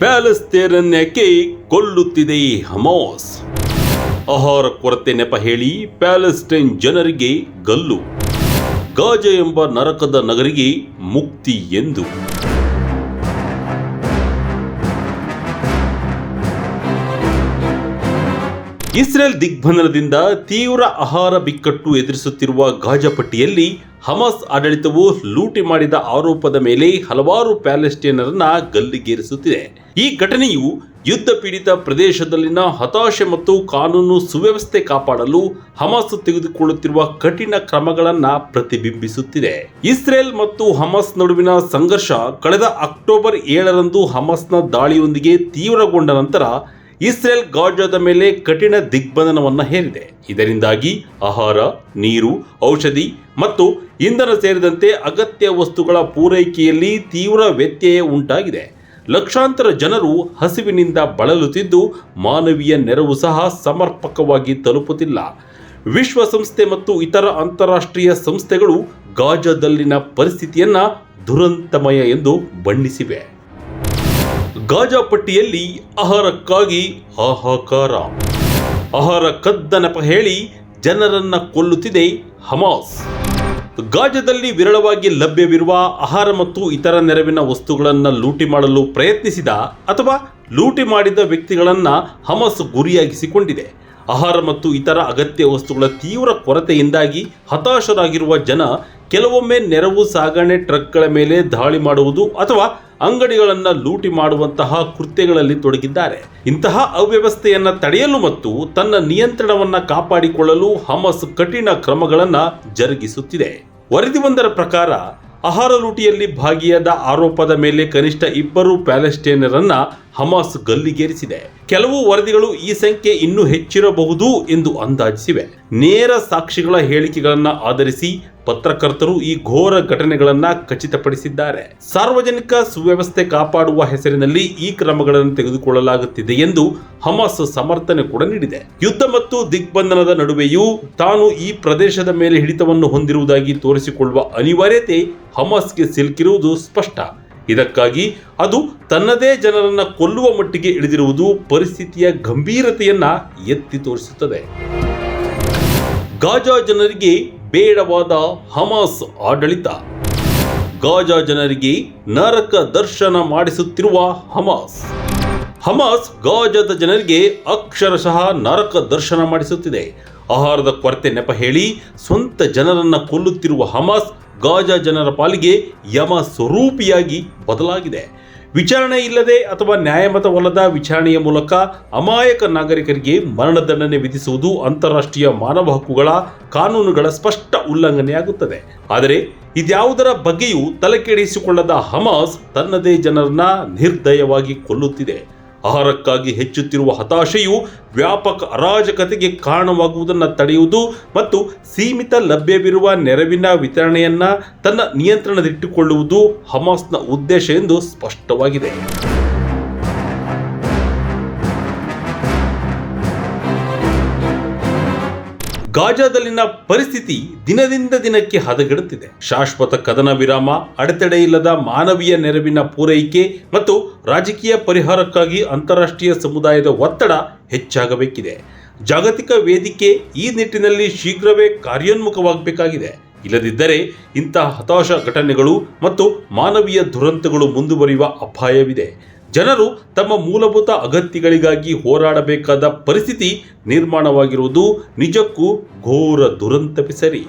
ಪ್ಯಾಲೆಸ್ತೇನನ್ನೇಕೆ ಕೊಲ್ಲುತ್ತಿದೆ Hamas. ಆಹಾರ ಕೊರತೆ ನೆಪ ಹೇಳಿ ಪ್ಯಾಲೆಸ್ಟೈನ್ ಜನರಿಗೆ ಗಲ್ಲು. ಗಾಜ ಎಂಬ ನರಕದ ನಗರಿಗೆ ಮುಕ್ತಿ ಎಂದು. ಇಸ್ರೇಲ್ ದಿಗ್ಬಂಧನದಿಂದ ತೀವ್ರ ಆಹಾರ ಬಿಕ್ಕಟ್ಟು ಎದುರಿಸುತ್ತಿರುವ ಗಾಜಪಟ್ಟಿಯಲ್ಲಿ ಹಮಾಸ್ ಆಡಳಿತವು ಲೂಟಿ ಮಾಡಿದ ಆರೋಪದ ಮೇಲೆ ಹಲವಾರು ಪ್ಯಾಲೆಸ್ಟೈನರನ್ನ ಗಲ್ಲಿಗೇರಿಸುತ್ತಿದೆ. ಈ ಘಟನೆಯು ಯುದ್ಧ ಪೀಡಿತ ಪ್ರದೇಶದಲ್ಲಿನ ಹತಾಶೆ ಮತ್ತು ಕಾನೂನು ಸುವ್ಯವಸ್ಥೆ ಕಾಪಾಡಲು ಹಮಾಸ್ ತೆಗೆದುಕೊಳ್ಳುತ್ತಿರುವ ಕಠಿಣ ಕ್ರಮಗಳನ್ನ ಪ್ರತಿಬಿಂಬಿಸುತ್ತಿದೆ. ಇಸ್ರೇಲ್ ಮತ್ತು ಹಮಾಸ್ ನಡುವಿನ ಸಂಘರ್ಷ ಕಳೆದ ಅಕ್ಟೋಬರ್ ಏಳರಂದು ಹಮಾಸ್ನ ದಾಳಿಯೊಂದಿಗೆ ತೀವ್ರಗೊಂಡ ನಂತರ ಇಸ್ರೇಲ್ ಗಾಜಾದ ಮೇಲೆ ಕಠಿಣ ದಿಗ್ಬಂಧನವನ್ನು ಹೇರಿದೆ. ಇದರಿಂದಾಗಿ ಆಹಾರ, ನೀರು, ಔಷಧಿ ಮತ್ತು ಇಂಧನ ಸೇರಿದಂತೆ ಅಗತ್ಯ ವಸ್ತುಗಳ ಪೂರೈಕೆಯಲ್ಲಿ ತೀವ್ರ ವ್ಯತ್ಯಯ ಉಂಟಾಗಿದೆ. ಲಕ್ಷಾಂತರ ಜನರು ಹಸಿವಿನಿಂದ ಬಳಲುತ್ತಿದ್ದು ಮಾನವೀಯ ನೆರವು ಸಹ ಸಮರ್ಪಕವಾಗಿ ತಲುಪುತ್ತಿಲ್ಲ. ವಿಶ್ವಸಂಸ್ಥೆ ಮತ್ತು ಇತರ ಅಂತಾರಾಷ್ಟ್ರೀಯ ಸಂಸ್ಥೆಗಳು ಗಾಜಾದಲ್ಲಿನ ಪರಿಸ್ಥಿತಿಯನ್ನು ದುರಂತಮಯ ಎಂದು ಬಣ್ಣಿಸಿವೆ. ಗಾಜಾ ಪಟ್ಟಿಯಲ್ಲಿ ಆಹಾರಕ್ಕಾಗಿ ಹಾಹಾಕಾರ. ಆಹಾರ ಕದ್ದ ನೆಪ ಹೇಳಿ ಜನರನ್ನ ಕೊಲ್ಲುತ್ತಿದೆ ಹಮಾಸ್. ಗಾಜದಲ್ಲಿ ವಿರಳವಾಗಿ ಲಭ್ಯವಿರುವ ಆಹಾರ ಮತ್ತು ಇತರ ನೆರವಿನ ವಸ್ತುಗಳನ್ನು ಲೂಟಿ ಮಾಡಲು ಪ್ರಯತ್ನಿಸಿದ ಅಥವಾ ಲೂಟಿ ಮಾಡಿದ ವ್ಯಕ್ತಿಗಳನ್ನು ಹಮಾಸ್ ಗುರಿಯಾಗಿಸಿಕೊಂಡಿದೆ. ಆಹಾರ ಮತ್ತು ಇತರ ಅಗತ್ಯ ವಸ್ತುಗಳ ತೀವ್ರ ಕೊರತೆಯಿಂದಾಗಿ ಹತಾಶರಾಗಿರುವ ಜನ ಕೆಲವೊಮ್ಮೆ ನೆರವು ಸಾಗಣೆ ಟ್ರಕ್ಗಳ ಮೇಲೆ ದಾಳಿ ಮಾಡುವುದು ಅಥವಾ ಅಂಗಡಿಗಳನ್ನು ಲೂಟಿ ಮಾಡುವಂತಹ ಕೃತ್ಯಗಳಲ್ಲಿ ತೊಡಗಿದ್ದಾರೆ. ಇಂತಹ ಅವ್ಯವಸ್ಥೆಯನ್ನ ತಡೆಯಲು ಮತ್ತು ತನ್ನ ನಿಯಂತ್ರಣವನ್ನು ಕಾಪಾಡಿಕೊಳ್ಳಲು ಹಮಸ್ ಕಠಿಣ ಕ್ರಮಗಳನ್ನು ಜರುಗಿಸುತ್ತಿದೆ. ವರದಿಯೊಂದರ ಪ್ರಕಾರ, ಆಹಾರ ಲೂಟಿಯಲ್ಲಿ ಭಾಗಿಯಾದ ಆರೋಪದ ಮೇಲೆ ಕನಿಷ್ಠ ಇಬ್ಬರು ಪ್ಯಾಲೆಸ್ಟೈನರನ್ನ ಹಮಾಸ್ ಗಲ್ಲಿಗೇರಿಸಿದೆ. ಕೆಲವು ವರದಿಗಳು ಈ ಸಂಖ್ಯೆ ಇನ್ನೂ ಹೆಚ್ಚಿರಬಹುದು ಎಂದು ಅಂದಾಜಿಸಿವೆ. ನೇರ ಸಾಕ್ಷಿಗಳ ಹೇಳಿಕೆಗಳನ್ನು ಆಧರಿಸಿ ಪತ್ರಕರ್ತರು ಈ ಘೋರ ಘಟನೆಗಳನ್ನ ಖಚಿತಪಡಿಸಿದ್ದಾರೆ. ಸಾರ್ವಜನಿಕ ಸುವ್ಯವಸ್ಥೆ ಕಾಪಾಡುವ ಹೆಸರಿನಲ್ಲಿ ಈ ಕ್ರಮಗಳನ್ನು ತೆಗೆದುಕೊಳ್ಳಲಾಗುತ್ತಿದೆ ಎಂದು ಹಮಾಸ್ ಸಮರ್ಥನೆ ಕೂಡ ನೀಡಿದೆ. ಯುದ್ಧ ಮತ್ತು ದಿಗ್ಬಂಧನದ ನಡುವೆಯೂ ತಾನು ಈ ಪ್ರದೇಶದ ಮೇಲೆ ಹಿಡಿತವನ್ನು ಹೊಂದಿರುವುದಾಗಿ ತೋರಿಸಿಕೊಳ್ಳುವ ಅನಿವಾರ್ಯತೆ ಹಮಾಸ್ಗೆ ಸಿಲುಕಿರುವುದು ಸ್ಪಷ್ಟ. ಇದಕ್ಕಾಗಿ ಅದು ತನ್ನದೇ ಜನರನ್ನು ಕೊಲ್ಲುವ ಮಟ್ಟಿಗೆ ಇಳಿದಿರುವುದು ಪರಿಸ್ಥಿತಿಯ ಗಂಭೀರತೆಯನ್ನ ಎತ್ತಿ ತೋರಿಸುತ್ತದೆ. ಗಾಜಾ ಜನರಿಗೆ ಬೇಡವಾದ ಹಮಾಸ್ ಆಡಳಿತ. ಗಾಜಾ ಜನರಿಗೆ ನರಕ ದರ್ಶನ ಮಾಡಿಸುತ್ತಿರುವ ಹಮಾಸ್. ಹಮಾಸ್ ಗಾಜಾದ ಜನರಿಗೆ ಅಕ್ಷರಶಃ ನರಕ ದರ್ಶನ ಮಾಡಿಸುತ್ತಿದೆ. ಆಹಾರದ ಕೊರತೆ ನೆಪ ಹೇಳಿ ಸ್ವಂತ ಜನರನ್ನು ಕೊಲ್ಲುತ್ತಿರುವ ಹಮಾಸ್ ಗಾಜಾ ಜನರ ಪಾಲಿಗೆ ಯಮ ಸ್ವರೂಪಿಯಾಗಿ ಬದಲಾಗಿದೆ. ವಿಚಾರಣೆ ಇಲ್ಲದೆ ಅಥವಾ ನ್ಯಾಯಮತವಲ್ಲದ ವಿಚಾರಣೆಯ ಮೂಲಕ ಅಮಾಯಕ ನಾಗರಿಕರಿಗೆ ಮರಣದಂಡನೆ ವಿಧಿಸುವುದು ಅಂತಾರಾಷ್ಟ್ರೀಯ ಮಾನವ ಹಕ್ಕುಗಳ ಕಾನೂನುಗಳ ಸ್ಪಷ್ಟ ಉಲ್ಲಂಘನೆಯಾಗುತ್ತದೆ. ಆದರೆ ಇದ್ಯಾವುದರ ಬಗ್ಗೆಯೂ ತಲೆಕೆಡಿಸಿಕೊಳ್ಳದ ಹಮಾಸ್ ತನ್ನದೇ ಜನರನ್ನ ನಿರ್ದಯವಾಗಿ ಕೊಲ್ಲುತ್ತಿದೆ. ಆಹಾರಕ್ಕಾಗಿ ಹೆಚ್ಚುತ್ತಿರುವ ಹತಾಶೆಯು ವ್ಯಾಪಕ ಅರಾಜಕತೆಗೆ ಕಾರಣವಾಗುವುದನ್ನು ತಡೆಯುವುದು ಮತ್ತು ಸೀಮಿತ ಲಭ್ಯವಿರುವ ನೆರವಿನ ವಿತರಣೆಯನ್ನು ತನ್ನ ನಿಯಂತ್ರಣದಲ್ಲಿಟ್ಟುಕೊಳ್ಳುವುದು ಹಮಾಸ್ನ ಉದ್ದೇಶ ಎಂದು ಸ್ಪಷ್ಟವಾಗಿದೆ. ಗಾಜಾದಲ್ಲಿನ ಪರಿಸ್ಥಿತಿ ದಿನದಿಂದ ದಿನಕ್ಕೆ ಹದಗೆಡುತ್ತಿದೆ. ಶಾಶ್ವತ ಕದನ ವಿರಾಮ, ಅಡೆತಡೆ ಇಲ್ಲದ ಮಾನವೀಯ ನೆರವಿನ ಪೂರೈಕೆ ಮತ್ತು ರಾಜಕೀಯ ಪರಿಹಾರಕ್ಕಾಗಿ ಅಂತಾರಾಷ್ಟ್ರೀಯ ಸಮುದಾಯದ ಒತ್ತಡ ಹೆಚ್ಚಾಗಬೇಕಿದೆ. ಜಾಗತಿಕ ವೇದಿಕೆ ಈ ನಿಟ್ಟಿನಲ್ಲಿ ಶೀಘ್ರವೇ ಕಾರ್ಯೋನ್ಮುಖವಾಗಬೇಕಾಗಿದೆ. ಇಲ್ಲದಿದ್ದರೆ ಇಂತಹ ಹತಾಶ ಘಟನೆಗಳು ಮತ್ತು ಮಾನವೀಯ ದುರಂತಗಳು ಮುಂದುವರಿಯುವ ಅಪಾಯವಿದೆ. ಜನರು ತಮ್ಮ ಮೂಲಭೂತ ಅಗತ್ಯಗಳಿಗಾಗಿ ಹೋರಾಡಬೇಕಾದ ಪರಿಸ್ಥಿತಿ ನಿರ್ಮಾಣವಾಗಿರುವುದು ನಿಜಕ್ಕೂ ಘೋರ ದುರಂತಪಿ ಸರಿ.